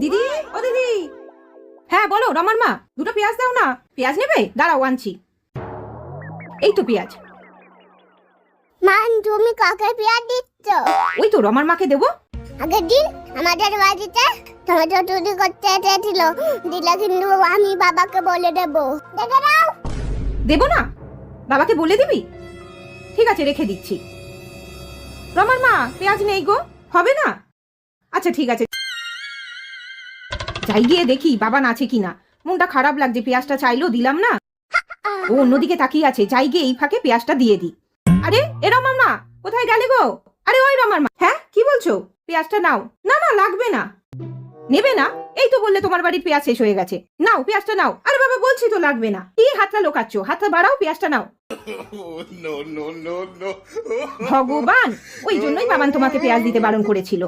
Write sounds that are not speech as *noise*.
দিদি ও দিদি। হ্যাঁ বলো রমার মা দুটো পেঁয়াজ দাও না। পেঁয়াজ নেবে? দাঁড়াও আনছি। এই তো পেঁয়াজ। মান তুমি কাকে পেয়ার দিচ্ছ? ওই তো রমার মাকে দেবো। আগের দিন আমাদের বাড়িতে টমেটো চুরি করতে এসেছিল। দিলে কিন্তু আমি বাবাকে বলে দেবো। দেখে নাও। দেবো না? বাবাকে বলে দিবি? ঠিক আছে রেখে দিচ্ছি। রমার মা পেঁয়াজ নেই গো। হবে না? আচ্ছা ঠিক আছে। যাই গিয়ে দেখি বাবা নাচে কিনা। মনটা খারাপ লাগছে পেঁয়াজটা চাইলো দিলাম না। ও অন্যদিকে তাকিয়ে আছে যাই গিয়ে এই ফাঁকে পেঁয়াজটা দিয়ে দি আরে এ রমার মা কোথায় গেলে গো? আরে ওই রমার মা হ্যাঁ কি বলছো? পেঁয়াজটা নাও। না না লাগবে না। নেবে না? এই তো বললে তোমার বাড়ির পেঁয়াজ শেষ হয়ে গেছে। নাও পেঁয়াজটা নাও। আরে বাবা বলছি তো লাগবে না। কি হাতটা লোকাচ্ছ? হাতটা বাড়াও পেঁয়াজটা নাও. *laughs* ভগবান! ওই জন্যই বাবান তোমাকে পেঁয়াজ দিতে বারণ করেছিল।